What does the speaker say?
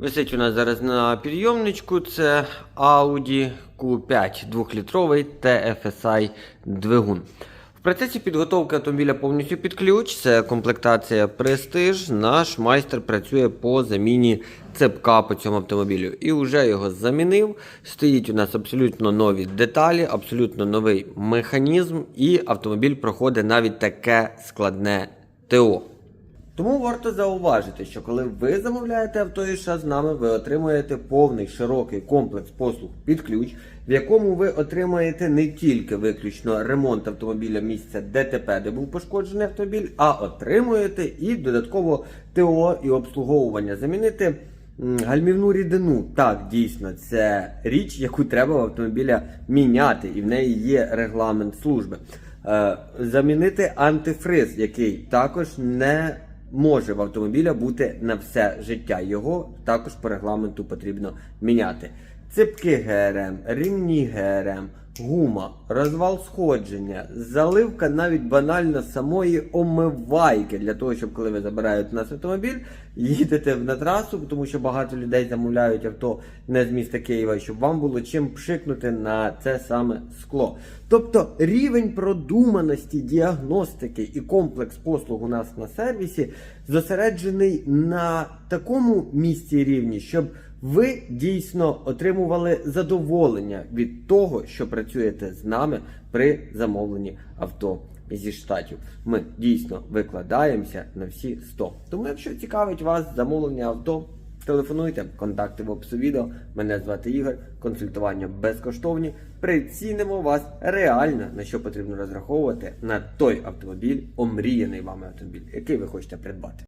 Висить у нас зараз на підйомничку. Це Audi Q5 2-літровий TFSI двигун. В процесі підготовки автомобіля повністю під ключ. Це комплектація Prestige. Наш майстер працює по заміні цепка по цьому автомобілю. І вже його замінив. Стоїть у нас абсолютно нові деталі, абсолютно новий механізм, і автомобіль проходить навіть таке складне ТО. Тому варто зауважити, що коли ви замовляєте авто і з нами, ви отримуєте повний широкий комплекс послуг під ключ, в якому ви отримаєте не тільки виключно ремонт автомобіля місця ДТП, де був пошкоджений автомобіль, а отримуєте і додатково ТО і обслуговування. Замінити гальмівну рідину. Так, дійсно, це річ, яку треба в автомобіля міняти, і в неї є регламент служби. Е, замінити антифриз, який також не може в автомобіля бути на все життя. Його також по регламенту потрібно міняти. Ципки ГРМ, рівні ГРМ, гума, розвал сходження, заливка навіть банально самої омивайки для того, щоб коли ви забираєте нас автомобіль, їдете на трасу, тому що багато людей замовляють авто не з міста Києва, щоб вам було чим пшикнути на це саме скло. Тобто рівень продуманості, діагностики і комплекс послуг у нас на сервісі зосереджений на такому місці рівні, щоб ви дійсно отримували задоволення від того, що працюєте з нами при замовленні авто зі штатів. Ми дійсно викладаємося на всі 100. Тому, якщо цікавить вас замовлення авто, телефонуйте, контакти в опису відео. Мене звати Ігор, консультування безкоштовні. Прицінимо вас реально на що потрібно розраховувати на той автомобіль, омріяний вами автомобіль, який ви хочете придбати.